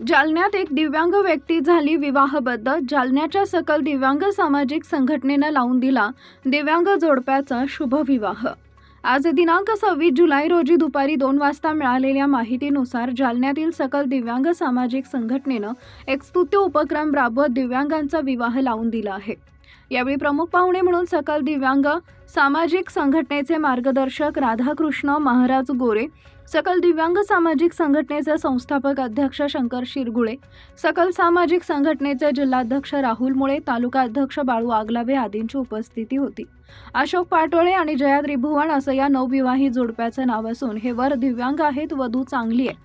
जालन्यात एक दिव्यांग व्यक्ती झाली विवाहबद्ध. जालन्याच्या सकल दिव्यांग सामाजिक संघटनेनं लावून दिला दिव्यांग जोडप्याचा शुभविवाह. आज दिनांक सव्वीस जुलै रोजी दुपारी दोन वाजता मिळालेल्या माहितीनुसार जालन्यातील सकल दिव्यांग सामाजिक संघटनेनं एक स्तुत्य उपक्रम राबवत दिव्यांगांचा विवाह लावून दिला आहे. यावेळी प्रमुख पाहुणे म्हणून सकल दिव्यांग सामाजिक संघटनेचे मार्गदर्शक राधाकृष्ण महाराज गोरे सकल दिव्यांग सामाजिक संघटनेचे संस्थापक अध्यक्ष शंकर शिरगुळे सकल सामाजिक संघटनेचे जिल्हाध्यक्ष राहुल मुळे तालुका अध्यक्ष बाळू आगलावे आदींची उपस्थिती होती. अशोक पाटोळे आणि जया त्रिभुवन असं या नवविवाही जोडप्याचं नाव असून हे वर दिव्यांग आहेत वधू चांगली आहे.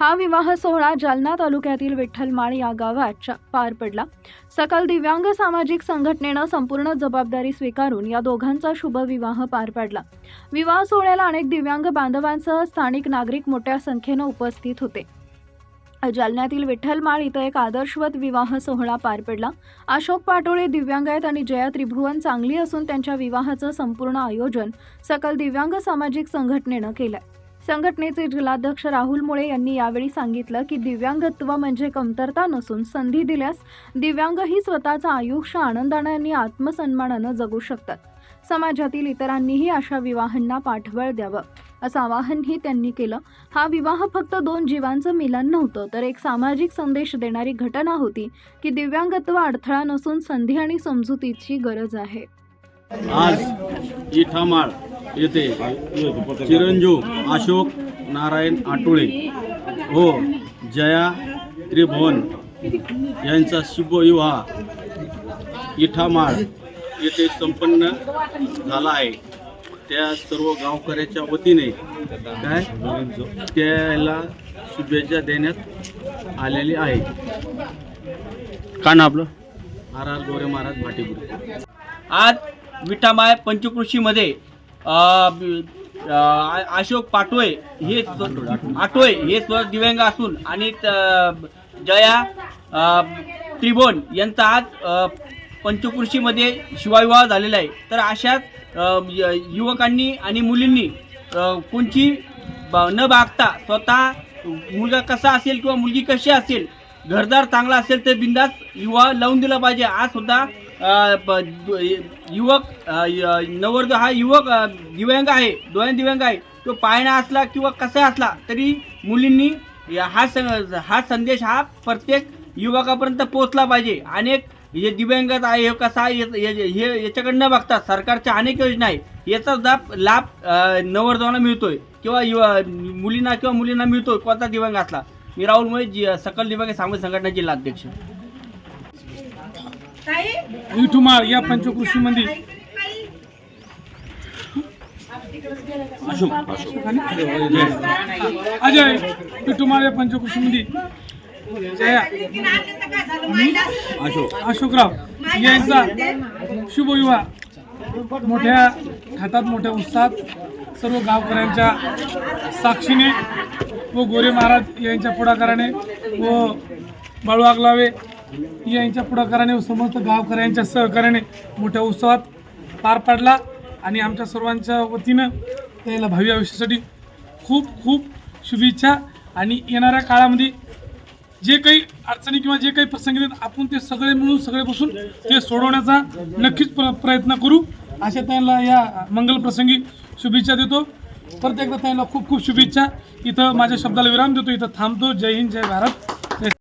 हा विवाह सोहळा जालना तालुक्यातील विठ्ठलमाळ या गावात पार पडला. सकल दिव्यांग सामाजिक संघटनेनं संपूर्ण जबाबदारी स्वीकारून या दोघांचा शुभविवाह पार पाडला. विवाह सोहळ्याला अनेक दिव्यांग बांधवांसह स्थानिक नागरिक मोठ्या संख्येनं उपस्थित होते. जालन्यातील विठ्ठलमाळ इथं एक आदर्शवत विवाह सोहळा पार पडला. अशोक पाटोळे दिव्यांग आहेत आणि जया त्रिभुवन चांगली असून त्यांच्या विवाहाचं संपूर्ण आयोजन सकल दिव्यांग सामाजिक संघटनेनं केलं संघटनेचे जिल्हाध्यक्ष राहुल मुळे यांनी यावेळी सांगितलं की दिव्यांगत्व म्हणजे कमतरता नसून संधी दिल्यास दिव्यांगही स्वतःचं आयुष्य आनंदाने आणि आत्मसन्मानानं जगू शकतात. समाजातील इतरांनीही अशा विवाहांना पाठबळ द्यावं असं आवाहनही त्यांनी केलं. हा विवाह फक्त दोन जीवांचं मिलन नव्हतं तर एक सामाजिक संदेश देणारी घटना होती की दिव्यांगत्व अडथळा नसून संधी आणि समजुतीची गरज आहे. आज येथे चिरंजीव अशोक नारायण आटोळे हो जया त्रिभुवन यांचा शुभविवाह इठामाळ येथे संपन्न झाला आहे. त्या सर्व गावकऱ्याच्या वतीने काय? त्याला शुभेच्छा देण्यात आलेली आहे. का ना आपलं? आर आर गोरे महाराज भाटीपुरे आज विठामाय पंचकृषीमध्ये अशोक पाटोळे हे स्व- आटोळे हे स्व दिव्यांग असून आणि त- जया त्रिभुवन यांचा आज पंचकृषीमध्ये शिवाविवाह झालेला आहे. तर अशाच युवकांनी आणि मुलींनी कोणची न बागता स्वतः मुलगा कसा असेल किंवा मुलगी कशी असेल घरदार चांगला असेल तर बिंदास युवा लावून दिला पाहिजे. आज सुद्धा युवक य- नवरदेव हा युवक दिव्यांग आहे डोळ्यान दिव्यांग आहे. तो पायना असला किंवा कसा असला तरी मुलींनी हा सं- हा संदेश हा प्रत्येक युवकापर्यंत पोहोचला पाहिजे. अनेक हे दिव्यांग आहे हे कसा आहे हे- हे हे- न बघता सरकारच्या अनेक योजना आहे याचा लाभ लाभ अ, नवरदेवांना मिळतोय. किंवा युवा मुलींना किंवा मुलींना मिळतोय कोणता दिव्यांग असला. मी राहुल मुळे जी सकल दिव्यांग सामाजिक संघटना जिल्हाध्यक्ष. विठुमाळ या पंचकृषीमध्ये अशोक अजय विठुमाळ या पंचकृषीमध्ये अशोक अशोकराव यांचा शुभविवाह मोठ्या थाटात मोठ्या उत्साहात सर्व गावकऱ्यांच्या साक्षीने व गोरे महाराज यांच्या पुढाकाराने व बाळू आगलावे यांच्या पुढाकाराने समस्त गावकऱ्यांच्या सहकार्याने मोठ्या उत्सवात पार पाडला आणि आमच्या सर्वांच्या वतीनं त्याला भावी आयुष्यासाठी खूप खूप शुभेच्छा. आणि येणाऱ्या काळामध्ये जे काही अडचणी किंवा जे काही प्रसंग येतात आपण ते सगळे मिळून सगळे बसून ते सोडवण्याचा नक्कीच प्र प्रयत्न करू. अशा त्यांना या मंगल प्रसंगी शुभेच्छा देतो. परत एकदा त्यांना खूप खूप शुभेच्छा. इथं माझ्या शब्दाला विराम देतो. इथं थांबतो. जय हिंद जय भारत.